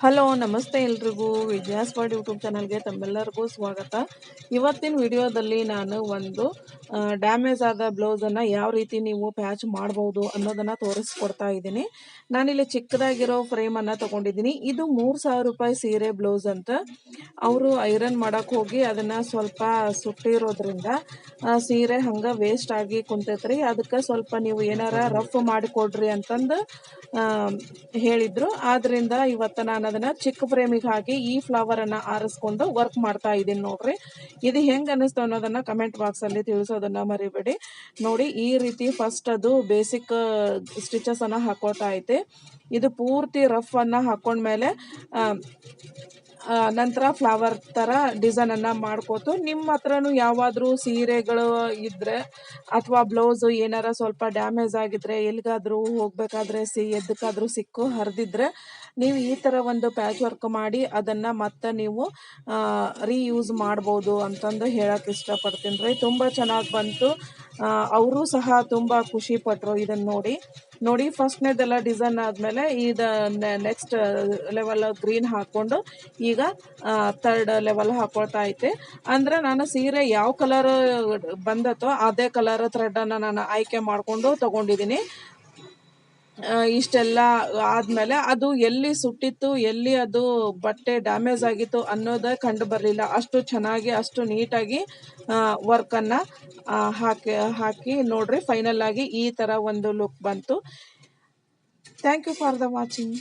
Hello, ನಮಸ್ತೆ ಎಲ್ರಿಗೂ. ವಿಜಯ spot YouTube ಚಾನಲ್ಗೆ ತಮ್ಮೆಲ್ಲರಿಗೂ ಸ್ವಾಗತ. ಇವತ್ತಿನ ವಿಡಿಯೋದಲ್ಲಿ ನಾನು ಒಂದು ಡ್ಯಾಮೇಜ್ ಆದ ಬ್ಲೌಸನ್ನು ಯಾವ ರೀತಿ ನೀವು ಪ್ಯಾಚ್ ಮಾಡ್ಬೋದು ಅನ್ನೋದನ್ನು ತೋರಿಸ್ಕೊಡ್ತಾ ಇದ್ದೀನಿ. ನಾನಿಲ್ಲಿ ಚಿಕ್ಕದಾಗಿರೋ ಫ್ರೇಮನ್ನು ತೊಗೊಂಡಿದ್ದೀನಿ. ಇದು ಮೂರು ಸಾವಿರ ರೂಪಾಯಿ ಸೀರೆ ಬ್ಲೌಸ್ ಅಂತ. ಅವರು ಐರನ್ ಮಾಡೋಕ್ಕೆ ಹೋಗಿ ಅದನ್ನು ಸ್ವಲ್ಪ ಸುಟ್ಟಿರೋದ್ರಿಂದ ಸೀರೆ ಹಂಗೆ ವೇಸ್ಟ್ ಆಗಿ ಕುಂತೈತ್ರಿ. ಅದಕ್ಕೆ ಸ್ವಲ್ಪ ನೀವು ಏನಾರ ರಫ್ ಮಾಡಿಕೊಡ್ರಿ ಅಂತಂದು ಹೇಳಿದರು. ಆದ್ದರಿಂದ ಇವತ್ತು ನಾನು ಅದನ್ನ ಚಿಕ್ಕ ಫ್ರೇಮಿಗೆ ಹಾಕಿ ಈ ಫ್ಲವರ್ ಅನ್ನ ಆರಿಸ್ಕೊಂಡು ವರ್ಕ್ ಮಾಡ್ತಾ ಇದ್ದೀನಿ ನೋಡ್ರಿ. ಇದು ಹೆಂಗ್ ಅನಿಸ್ತು ಅನ್ನೋದನ್ನ ಕಮೆಂಟ್ ಬಾಕ್ಸ್ ಅಲ್ಲಿ ತಿಳಿಸೋದನ್ನ ಮರಿಬೇಡಿ. ನೋಡಿ, ಈ ರೀತಿ ಫಸ್ಟ್ ಅದು ಬೇಸಿಕ್ ಸ್ಟಿಚಸ್ ಅನ್ನ ಹಾಕೋತಾ ಐತೆ. ಇದು ಪೂರ್ತಿ ರಫ್ ಅನ್ನ ಹಾಕೊಂಡ್ಮೇಲೆ ನಂತರ ಫ್ಲವರ್ ಥರ ಡಿಸೈನನ್ನು ಮಾಡ್ಕೋತು. ನಿಮ್ಮ ಹತ್ರನೂ ಯಾವಾದರೂ ಸೀರೆಗಳು ಇದ್ದರೆ ಅಥವಾ ಬ್ಲೌಸು ಏನಾರ ಸ್ವಲ್ಪ ಡ್ಯಾಮೇಜ್ ಆಗಿದ್ರೆ ಎಲ್ಲಿಗಾದರೂ ಹೋಗಬೇಕಾದ್ರೆ ಸಿ, ಎದಕ್ಕಾದರೂ ಸಿಕ್ಕು, ಹರಿದಿದ್ರೆ ನೀವು ಈ ಥರ ಒಂದು ಪ್ಯಾಚ್ ವರ್ಕ್ ಮಾಡಿ ಅದನ್ನು ಮತ್ತೆ ನೀವು ರೀಯೂಸ್ ಮಾಡ್ಬೋದು ಅಂತಂದು ಹೇಳೋಕ್ಕೆ ಇಷ್ಟಪಡ್ತೀನಿ. ರೀ ತುಂಬ ಚೆನ್ನಾಗಿ ಬಂತು. ಅವರು ಸಹ ತುಂಬ ಖುಷಿಪಟ್ಟರು ಇದನ್ನು ನೋಡಿ. ನೋಡಿ, ಫಸ್ಟ್ನೇದೆಲ್ಲ ಡಿಸೈನ್ ಆದಮೇಲೆ ಇದು ನೆಕ್ಸ್ಟ್ ಲೆವೆಲ್ ಗ್ರೀನ್ ಹಾಕ್ಕೊಂಡು ಈಗ ಥರ್ಡ್ ಲೆವೆಲ್ ಹಾಕೊಳ್ತಾ ಐತೆ ಅಂದರೆ ನಾನು ಸೀರೆ ಯಾವ ಕಲರ್ ಬಂದತ್ತೋ, ಅದೇ ಕಲರ್ ಥ್ರೆಡನ್ನು ನಾನು ಆಯ್ಕೆ ಮಾಡಿಕೊಂಡು ತೊಗೊಂಡಿದ್ದೀನಿ ಇಷ್ಟೆಲ್ಲ ಆದಮೇಲೆ ಅದು ಎಲ್ಲಿ ಸುಟ್ಟಿತ್ತು, ಎಲ್ಲಿ ಅದು ಬಟ್ಟೆ ಡ್ಯಾಮೇಜ್ ಆಗಿತ್ತು ಅನ್ನೋದೇ ಕಂಡು ಬರಲಿಲ್ಲ. ಅಷ್ಟು ಚೆನ್ನಾಗಿ, ಅಷ್ಟು ನೀಟಾಗಿ ವರ್ಕನ್ನು ಹಾಕಿ ಹಾಕಿ ನೋಡ್ರಿ ಫೈನಲ್ ಆಗಿ ಈ ಥರ ಒಂದು ಲುಕ್ ಬಂತು. Thank you for the watching